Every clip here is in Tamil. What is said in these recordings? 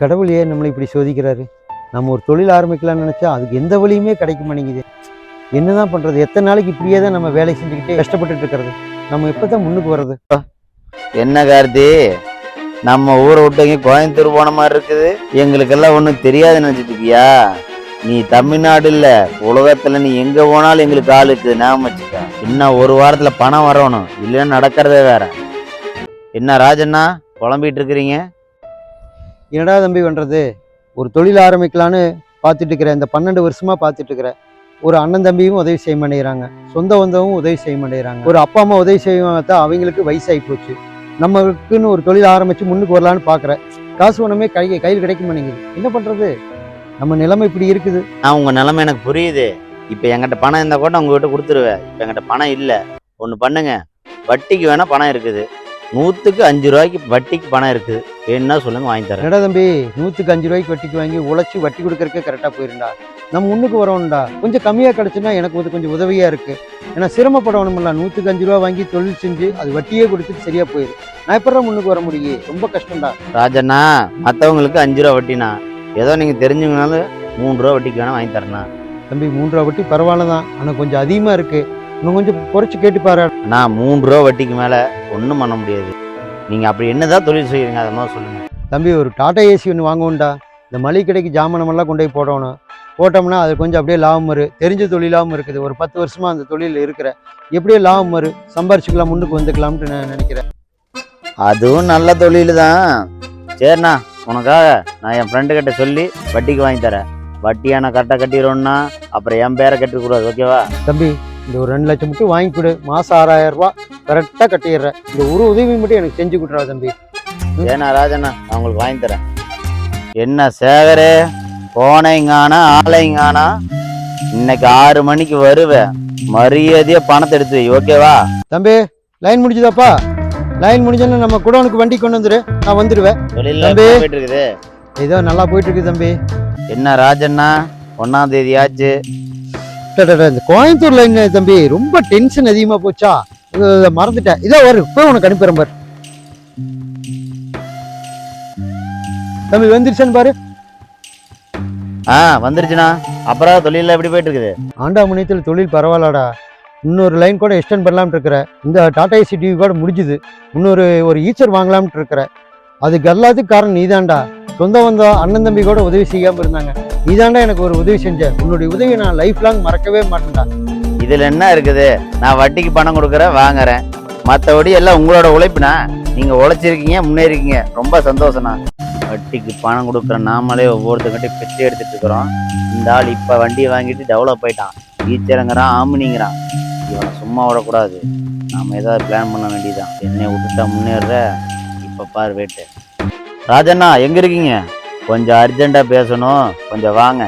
கடவுள் ஏன் நம்மளை இப்படி சோதிக்கிறாரு? நம்ம ஒரு தொழில் ஆரம்பிக்கலாம்னு நினச்சா அதுக்கு எந்த வழியுமே கிடைக்க மாட்டேங்குது என்னதான் பண்ணுறது எத்தனை நாளைக்கு இப்படியே தான் நம்ம வேலை செஞ்சுக்கிட்டே கஷ்டப்பட்டுட்டு இருக்கிறது? நம்ம எப்போ தான் முன்னுக்கு வர்றது? என்ன கார்த்தி? நம்ம ஊரை விட்டு கோயம்புத்தூர் போன மாதிரி இருக்குது. எங்களுக்கெல்லாம் ஒன்றும் தெரியாது நினச்சிட்டு இருக்கியா? நீ தமிழ்நாடு இல்லை உலகத்துல நீ எங்க போனாலும் எங்களுக்கு ஆள் இருக்குது ஞாபகம் வச்சுக்க. இன்னும் ஒரு வாரத்துல பணம் வரணும். இல்லைன்னா நடக்கிறதே வேற. என்ன ராஜண்ணா குழம்பிட்டு இருக்கிறீங்க? என்னடா தம்பி பண்ணுறது ஒரு தொழில் ஆரம்பிக்கலான்னு பார்த்துட்டு இந்த பன்னெண்டு வருஷமா பார்த்துட்டுருக்குறேன் ஒரு அண்ணன் தம்பியும் உதவி செய்ய மாட்டேங்கிறாங்க. சொந்த வந்தவும் உதவி செய்ய மாட்டேங்கிறாங்க. ஒரு அப்பா அம்மா உதவி செய்வாங்க தான் அவங்களுக்கு வயசாகி போச்சு. நம்மளுக்குன்னு ஒரு தொழில் ஆரம்பித்து முன்னுக்கு வரலான்னு பார்க்குறேன் காசு ஒன்றுமே கை கையில் கிடைக்க மாட்டேங்குது. என்ன பண்ணுறது நம்ம நிலைமை இப்படி இருக்குது. நான் உங்கள் நிலைமை எனக்கு புரியுது. இப்போ என்கிட்ட பணம் இருந்தால் கூட உங்ககிட்ட கொடுத்துருவேன். இப்போ என்கிட்ட பணம் இல்லை. ஒன்று பண்ணுங்க. வட்டிக்கு வேணால் பணம் இருக்குது. நூற்றுக்கு அஞ்சு ரூபாய்க்கு வட்டிக்கு பணம் இருக்குது வேணும்னா சொல்லுங்க வாங்கி தரேன். என்னடா தம்பி நூற்றுக்கு அஞ்சு ரூபாய்க்கு வட்டிக்கு வாங்கி உழைச்சி வட்டி கொடுக்கறதுக்கே கரெக்டாக போயிருண்டா நம்ம முன்னுக்கு வரோம்டா. கொஞ்சம் கம்மியாக கிடச்சுன்னா எனக்கு வந்து கொஞ்சம் உதவியாக இருக்குது ஏன்னா சிரமப்படணும்ல நூற்றுக்கு அஞ்சு ரூபா வாங்கி தொழில் செஞ்சு அது வட்டியே கொடுத்துட்டு சரியாக போயிடும் நான் எப்பறம் முன்னுக்கு வர முடியும்? ரொம்ப கஷ்டம்டா. ராஜண்ணா மற்றவங்களுக்கு அஞ்சு ரூபா வட்டினா ஏதோ நீங்கள் தெரிஞ்சுங்கனாலும் மூணு ரூபா வட்டிக்கு வேணா வாங்கி தரேண்ணா. தம்பி மூன்று ரூபா வட்டி பரவாயில்ல தான் ஆனால் கொஞ்சம் அதிகமாக இருக்குது இன்னும் கொஞ்சம் குறைச்சி கேட்டு பாரு. நான் மூணு ரூபா வட்டிக்கு மேலே ஒன்றும் பண்ண முடியாது. நீங்கள் அப்படி என்னதான் தொழில் செய்கிறீங்க அதை மாதிரி சொல்லுங்கள் தம்பி ஒரு டாடா ஏசி ஒன்று வாங்குவோம்டா. இந்த மளிகை கடைக்கு ஜாமானமெல்லாம் கொண்டு போய் போடணும். போட்டோம்னா அது கொஞ்சம் அப்படியே லாபம் வரும். தெரிஞ்ச தொழிலாகவும் இருக்குது. ஒரு பத்து வருஷமா அந்த தொழிலில் இருக்கிற. எப்படியே லாபம் வரும். சம்பாரிச்சுக்கலாம் முன்னுக்கு வந்துக்கலாம்னு நான் நினைக்கிறேன். அதுவும் நல்ல தொழில் தான் சரிண்ணா உனக்காக நான் என் ஃப்ரெண்டு கிட்ட சொல்லி வட்டிக்கு வாங்கி தரேன். வட்டியை நான் கரெக்டாக கட்டிடுறோன்னா அப்புறம் என் பேரை கட்டிக்கூடாது ஓகேவா தம்பி இந்த ஒரு ரெண்டு லட்சம் மட்டும் வாங்கி கொடு. மாதம் ஆறாயிரம் ரூபா கரெக்டாக கட்டிடுறேன். இந்த ஒரு உதவி மட்டும் எனக்கு செஞ்சு கொடுறா தம்பி. ஏண்ணா ராஜண்ணா நான் உங்களுக்கு வாங்கி தரேன். என்ன சேகரே போனைங்கானா ஆலைங்கானா இன்னைக்கு ஆறு மணிக்கு வருவேன். மரியாதையா பணத்தை எடுத்து வை ஓகேவா தம்பி லைன் முடிஞ்சுதாப்பா? லைன் முடிஞ்சோன்னா நம்ம குடோனுக்கு வண்டி கொண்டு வந்துரு நான் வந்துடுவேன் தொழில் தம்பி. போயிட்டு இருக்குது. ஏதோ நல்லா போயிட்டு இருக்கு தம்பி. என்ன ராஜண்ணா ஒன்னாம் தேதி ஆச்சு. இந்த கோயம்புத்தூர் லைன் தம்பி? ரொம்ப டென்ஷன் அதிகமாக போச்சா? மறந்துட்டேன். இதோ வரு இப்போ உனக்கு அனுப்புறேன் பாரு. தம்பி வந்துருச்சான்னு பாரு. ஆ வந்துருச்சுண்ணா. அப்புறம் தொழில எப்படி போயிட்டு இருக்குது ஆண்டாமணியத்தில் தொழில் பரவாயில்லடா. இன்னொரு லைன் கூட எக்ஸ்டெண்ட் பண்ணலாம்னு இருக்கிறேன் இந்த டாடா ஏசி டிவி கூட முடிஞ்சுது. இன்னொரு ஒரு ஈச்சர் வாங்கலாம்னு இருக்கிறேன் அதுக்கு எல்லாத்துக்கும் காரணம் நீதாண்டா சொந்த வந்தா அண்ணன் தம்பி கூட உதவி செய்யாமல் இருந்தாங்க. நீதாண்டா எனக்கு ஒரு உதவி செஞ்ச. உன்னுடைய உதவியை நான் லைஃப் லாங் மறக்கவே மாட்டேன்டா. இதில் என்ன இருக்குது? நான் வட்டிக்கு பணம் கொடுக்குறேன் வாங்குறேன். மற்றபடி எல்லாம் உங்களோட உழைப்புனா நீங்கள் உழைச்சிருக்கீங்க முன்னேறிக்கீங்க. ரொம்ப சந்தோஷம்ண்ணா. வட்டிக்கு பணம் கொடுக்குற நாமளே ஒவ்வொருத்தங்கிட்டையும் பிச்சை எடுத்துட்டு இருக்கிறோம். இந்த ஆள் இப்போ வண்டியை வாங்கிட்டு டெவலப் ஆயிட்டான். ஈச்சரங்கிறான் ஆமினிங்கிறான். இவனை சும்மா விடக்கூடாது. நாம் ஏதாவது பிளான் பண்ண வேண்டியதுதான். என்னை விட்டுட்டா முன்னேற இப்ப பாரு வேட்டு ராஜண்ணா எங்க இருக்கீங்க? கொஞ்சம் அர்ஜென்ட்டா பேசணும். கொஞ்சம் வாங்க.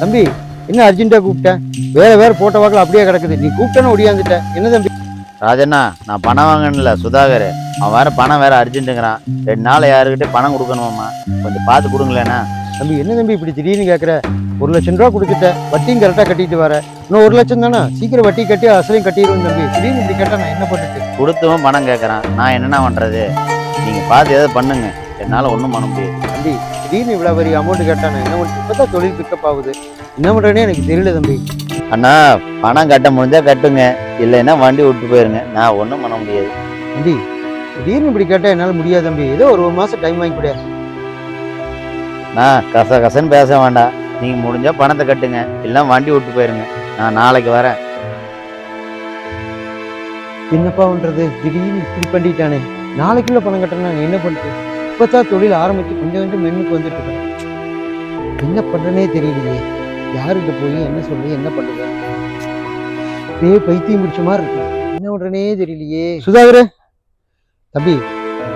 தம்பி என்ன அர்ஜென்ட்டாக கூப்பிட்டேன் வேற வேற போட்ட வாக்கில் அப்படியே கிடக்குது. நீ கூப்பிட்டேன்னு ஒடியாந்துட்டேன் என்ன தம்பி? ராஜண்ணா நான் பணம் வாங்கணும்ல சுதாகர். அவன் வேற பணம் வேற அர்ஜென்ட்டுங்கிறான் ரெண்டு நாள் யாருக்கிட்ட பணம் கொடுக்கணுமாம்மா? கொஞ்சம் பார்த்து கொடுங்களேண்ணா. தம்பி என்ன தம்பி இப்படி திடீர்னு கேட்குற ஒரு லட்சம் ரூபா கொடுத்துட்டேன் வட்டியும் கரெக்டாக கட்டிட்டு வர. இன்னும் ஒரு லட்சம் தானே? சீக்கிரம் வட்டி கட்டி அசலையும் கட்டிடுவேன் தம்பி. திடீர்னு இப்படி கேட்டால் நான் என்ன பண்ணிட்டு? கொடுத்தும் பணம் கேட்குறான் நான் என்னண்ணா பண்ணுறது நீங்கள் பார்த்து ஏதாவது பண்ணுங்க. என்னால் ஒன்றும் பண்ண முடியாது. தம்பி திடீர்னு இவ்வளோ பெரிய அமௌண்ட் கேட்டா நான் என்ன பண்ணுறது இப்போ தான் தொழில் பிக்கப் ஆகுது. என்ன பண்ணுறேனே எனக்கு தெரியல தம்பி. அண்ணா பணம் கட்ட முடிஞ்சா கட்டுங்க. இல்லைன்னா வண்டி விட்டு போயிருங்க. நான் ஒன்றும் பண்ண முடியாது. தம்பி திடீர்னு இப்படி கேட்டால் என்னால் முடியாது தம்பி. ஏதோ ஒரு ஒரு மாதம் டைம் வாங்கி நான் கச கசன்னு பேச வேண்டாம். நீங்கள் முடிஞ்சா பணத்தை கட்டுங்க. இல்லைன்னா வண்டி விட்டு போயிருங்க. நான் நாளைக்கு வரேன். என்னப்பா பண்ணுறது திடீர்னு இப்படி பண்ணிட்டானே. நாளைக்குள்ள பணம் கட்டணும் நான் என்ன பண்ணுறது இப்போ தான் தொழில் ஆரம்பிச்சு கொஞ்சம் கொஞ்சம் மென்னுக்கு வந்துட்டு இருக்கேன் என்ன பண்ணுறனே தெரியலையே. யாருக்கிட்ட போய் என்ன சொல்லி என்ன பண்ணுவேன் அப்படியே பைத்தியம் பிடிச்ச மாதிரி இருக்கு. என்ன பண்ணுறனே தெரியலையே. சுதாகர் தம்பி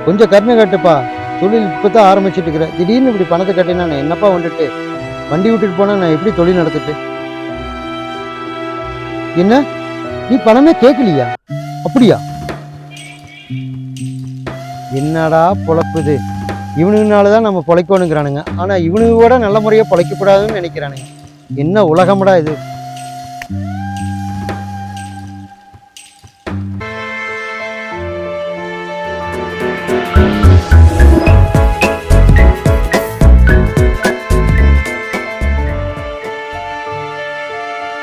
கொஞ்சம் கருணை காட்டுப்பா. தொழில் இப்போ தான் ஆரம்பிச்சுட்டு இருக்கிறேன் திடீர்னு இப்படி பணத்தை கட்டினா நான் என்னப்பா வந்துட்டு? வண்டி விட்டுட்டு போனால் நான் எப்படி தொழில் நடத்திட்டு? என்ன? நீ பணமே கேட்கலையா? அப்படியா? என்னடா பிழப்புது? இவனுங்கனால தான் நம்ம பிழைக்கணுங்கிறானுங்க. ஆனால் இவனுங்க கூட நல்ல முறையாக பிழைக்கக்கூடாதுன்னு நினைக்கிறானுங்க. என்ன உலகம்டா இது?